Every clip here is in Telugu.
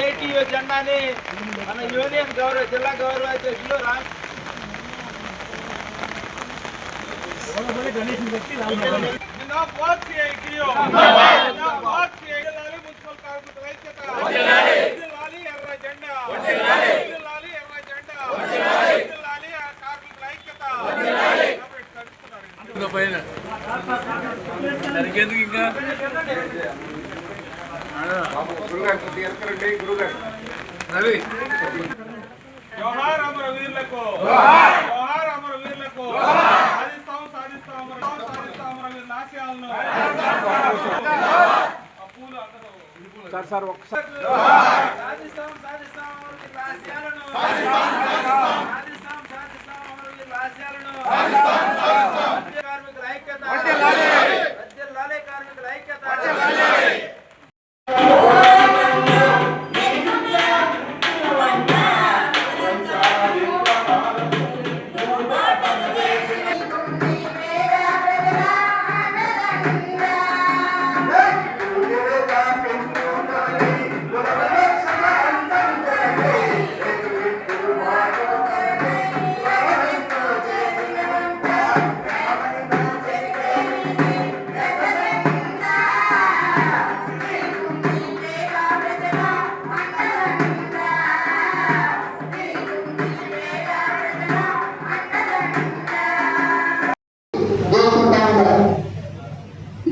ఏటీఓ జెండాని మన యూనియన్ గౌరవ జిల్లా గౌరవ అధ్యక్షులు రామ్ జెండా. ఇంకా పైన దానికెందుకు ఇంకా రవి జోహార్ అమర వీరులకు. జోహార్ అమర వీరులకు. సాధిస్తాం సాధిస్తాం సాధిస్తాం వీరుల ఆశయాలను. ఆ పూలు అందరూ సాధిస్తాం సాధిస్తాం వీరుల ఆశయాలను. సాధిస్తాం.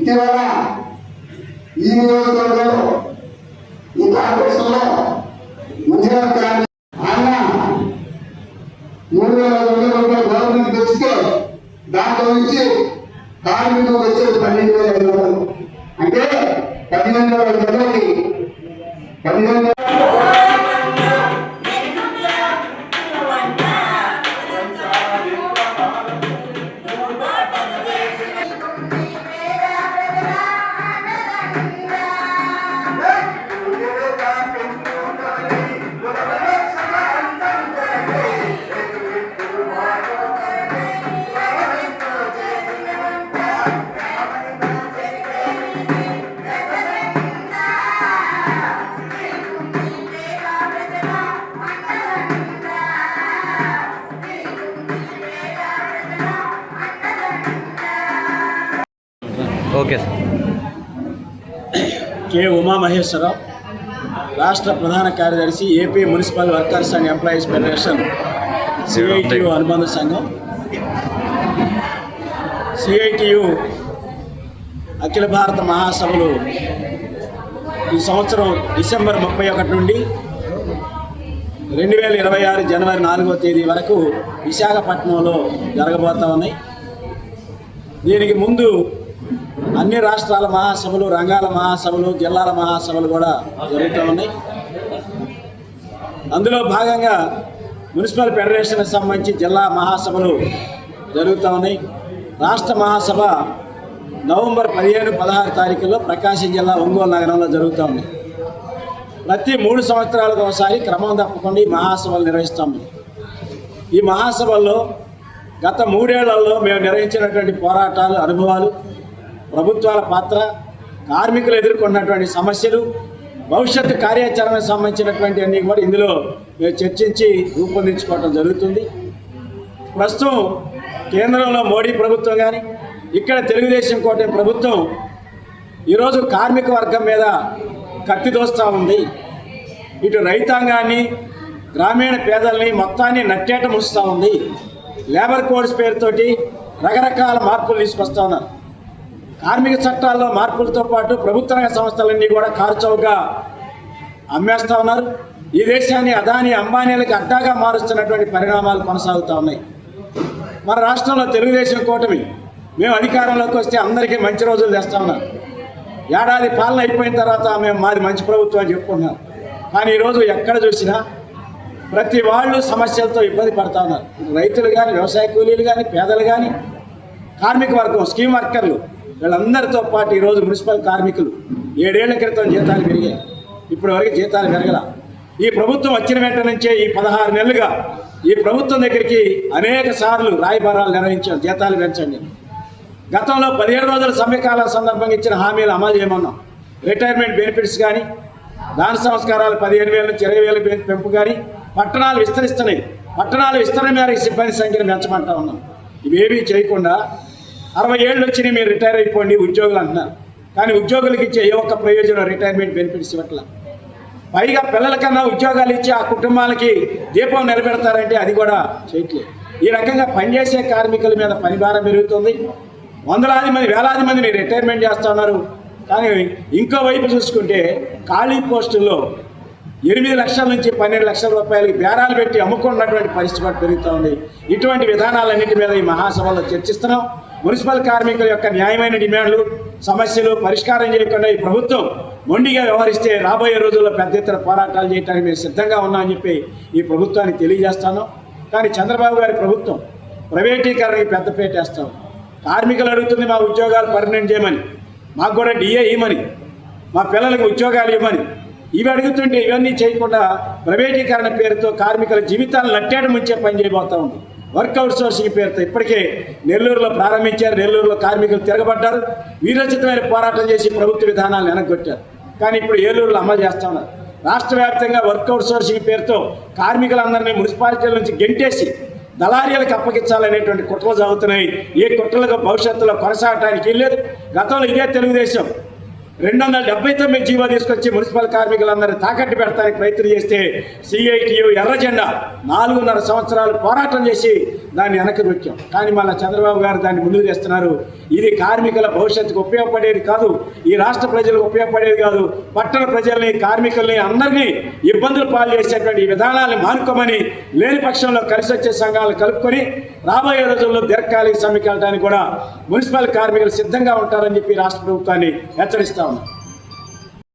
ఇటీవల ఈ నియోజకవర్గంలో ఈ కార్పొరేషన్లో మంచిర్యాల గారి ఆయన మూడు వేల రెండు రూపాయలు గవర్నమెంట్ తెచ్చితే దాంట్లో నుంచి కార్మికులకు వచ్చేది పన్నెండు వేల ఐదు వందలు. అంటే పదిహేను వేల మందికి పదిహేను ఓకే సార్. కె ఉమామహేశ్వరరావు రాష్ట్ర ప్రధాన కార్యదర్శి A P municipal workers and employees federation C I T U అనుబంధ సంఘం సిఐటియు అఖిల భారత మహాసభలు ఈ సంవత్సరం డిసెంబర్ ముప్పై ఒకటి నుండి రెండు వేల ఇరవై ఆరు జనవరి నాలుగో తేదీ వరకు విశాఖపట్నంలో జరగబోతా ఉన్నాయి. దీనికి ముందు అన్ని రాష్ట్రాల మహాసభలు రంగాల మహాసభలు జిల్లాల మహాసభలు కూడా జరుగుతూ ఉన్నాయి. అందులో భాగంగా మున్సిపల్ ఫెడరేషన్కి సంబంధించి జిల్లా మహాసభలు జరుగుతూ ఉన్నాయి. రాష్ట్ర మహాసభ నవంబర్ పదిహేను పదహారు తారీఖుల్లో ప్రకాశం జిల్లా ఒంగోలు నగరంలో జరుగుతూ ఉంది. ప్రతి మూడు సంవత్సరాలకు ఒకసారి క్రమం తప్పకుండా ఈ మహాసభలు నిర్వహిస్తాము ఈ మహాసభల్లో గత మూడేళ్ళలో మేము నిర్వహించినటువంటి పోరాటాలు అనుభవాలు ప్రభుత్వాల పాత్ర కార్మికులు ఎదుర్కొన్నటువంటి సమస్యలు భవిష్యత్తు కార్యాచరణకు సంబంధించినటువంటి అన్ని కూడా ఇందులో చర్చించి రూపొందించుకోవడం జరుగుతుంది. ప్రస్తుతం కేంద్రంలో మోడీ ప్రభుత్వం కానీ ఇక్కడ తెలుగుదేశం కోట ప్రభుత్వం ఈరోజు కార్మిక వర్గం మీద కత్తి దోస్తూ ఉంది. ఇటు రైతాంగాన్ని గ్రామీణ పేదల్ని మొత్తాన్ని నట్టేట ముస్తూ ఉంది. లేబర్ కోడ్స్ పేరుతోటి రకరకాల మార్పులు తీసుకొస్తా ఉన్నారు. కార్మిక చట్టాల్లో మార్పులతో పాటు ప్రభుత్వ రంగ సంస్థలన్నీ కూడా కారుచౌగా అమ్మేస్తా ఉన్నారు. ఈ దేశాన్ని అదాని అంబానీలకు అడ్డాగా మారుస్తున్నటువంటి పరిణామాలు కొనసాగుతూ ఉన్నాయి. మన రాష్ట్రంలో తెలుగుదేశం కూటమి మేము అధికారంలోకి వస్తే అందరికీ మంచి రోజులు తెస్తా ఉన్నాం ఏడాది పాలన అయిపోయిన తర్వాత మేము మాది మంచి ప్రభుత్వం అని చెప్పుకున్నాం కానీ ఈరోజు ఎక్కడ చూసినా ప్రతి వాళ్ళు సమస్యలతో ఇబ్బంది పడతా ఉన్నారు. రైతులు కానీ వ్యవసాయ కూలీలు కానీ పేదలు కానీ కార్మిక వర్గం స్కీమ్ వర్కర్లు వీళ్ళందరితో పాటు ఈరోజు మున్సిపల్ కార్మికులు ఏడేళ్ళ క్రితం జీతాలు పెరిగాయి. ఇప్పటి వరకు జీతాలు పెరగల. ఈ ప్రభుత్వం వచ్చిన వెంట నుంచే ఈ పదహారు నెలలుగా ఈ ప్రభుత్వం దగ్గరికి అనేక సార్లు రాయబారాలు నిర్వహించాం జీతాలు పెంచండి. గతంలో పదిహేడు రోజుల సమ్మెకాల సందర్భంగా ఇచ్చిన హామీలు అమలు చేయమన్నాం. రిటైర్మెంట్ బెనిఫిట్స్ కానీ దాన సంస్కారాలు పదిహేను వేల నుంచి ఇరవై వేల పెంపు కానీ పట్టణాలు విస్తరిస్తున్నాయి. పట్టణాలు విస్తరణ మేరకు సిబ్బంది సంఖ్యను పెంచమంటా ఉన్నాం. ఇవేమీ చేయకుండా అరవై ఏళ్ళు వచ్చినాయి మీరు రిటైర్ అయిపోండి ఉద్యోగులు అంటున్నారు. కానీ ఉద్యోగులకు ఇచ్చే ఏ ఒక్క ప్రయోజనం రిటైర్మెంట్ బెనిఫిట్స్ ఇవ్వట్ల? పైగా పిల్లలకన్నా ఉద్యోగాలు ఇచ్చి ఆ కుటుంబాలకి దీపం నిలబెడతారంటే అది కూడా చేయట్లేదు. ఈ రకంగా పనిచేసే కార్మికుల మీద పని భారం పెరుగుతుంది. వందలాది మంది వేలాది మందిని రిటైర్మెంట్ చేస్తున్నారు కానీ ఇంకో వైపు చూసుకుంటే ఖాళీ పోస్టుల్లో ఎనిమిది లక్షల నుంచి పన్నెండు లక్షల రూపాయలకి బేరాలు పెట్టి అమ్ముకున్నటువంటి పరిస్థితి కూడా పెరుగుతూ ఉంది. ఇటువంటి విధానాలన్నింటి మీద ఈ మహాసభలో చర్చిస్తున్నాం. మున్సిపల్ కార్మికుల యొక్క న్యాయమైన డిమాండ్లు సమస్యలు పరిష్కారం చేయకుండా ఈ ప్రభుత్వం మొండిగా వ్యవహరిస్తే రాబోయే రోజుల్లో పెద్ద ఎత్తున పోరాటాలు చేయడానికి మేము సిద్ధంగా ఉన్నామని చెప్పి ఈ ప్రభుత్వానికి తెలియజేస్తాను. కానీ చంద్రబాబు గారి ప్రభుత్వం ప్రైవేటీకరణకి పెద్దపేట వేస్తాం. కార్మికులు అడుగుతుంది మా ఉద్యోగాలు పర్మనెంట్ చేయమని మాకు కూడా డిఏ ఇవ్వమని మా పిల్లలకు ఉద్యోగాలు ఇవ్వమని ఇవి అడుగుతుంటే ఇవన్నీ చేయకుండా ప్రైవేటీకరణ పేరుతో కార్మికుల జీవితాలను నట్టేట ముంచే పని చేయబోతా ఉంది. వర్కౌట్ సోర్సింగ్ పేరుతో ఇప్పటికే నెల్లూరులో ప్రారంభించారు. నెల్లూరులో కార్మికులు తిరగబడ్డారు. వీరోచితమైన పోరాటం చేసి ప్రభుత్వ విధానాలను వెనక్కొట్టారు. కానీ ఇప్పుడు ఏలూరులో అమలు చేస్తా ఉన్నారు. రాష్ట్ర వ్యాప్తంగా వర్కౌట్ సోర్సింగ్ పేరుతో కార్మికులందరినీ మున్సిపాలిటీల నుంచి గెంటేసి దళారీలకు అప్పగించాలనేటువంటి కుట్రలు జరుగుతున్నాయి. ఏ కుట్రలకు భవిష్యత్తులో కొనసాగటానికి లేదు గతంలో ఇదే తెలుగుదేశం రెండు వందల డెబ్బై తొమ్మిది జీవో తీసుకొచ్చి మున్సిపల్ కార్మికులందరూ తాకట్టు పెడతానికి ప్రయత్నం చేస్తే సిఐటియు ఎర్రజెండా నాలుగున్నర సంవత్సరాలు పోరాటం చేసి దాన్ని వెనక్కి వచ్చాం కానీ మళ్ళీ చంద్రబాబు గారు దాన్ని ముందుకు తెస్తున్నారు. ఇది కార్మికుల భవిష్యత్తుకు ఉపయోగపడేది కాదు. ఈ రాష్ట్ర ప్రజలకు ఉపయోగపడేది కాదు. పట్టణ ప్రజల్ని కార్మికుల్ని అందరినీ ఇబ్బందులు పాలు చేసేటువంటి ఈ విధానాన్ని మానుకోమని లేని పక్షంలో కలిసి వచ్చే సంఘాలు కలుపుకొని రాబోయే రోజుల్లో దీర్ఘకాలిక సమ్మెకి కూడా మున్సిపల్ కార్మికులు సిద్ధంగా ఉంటారని చెప్పి రాష్ట్ర ప్రభుత్వాన్ని హెచ్చరిస్తా ఉన్నాం.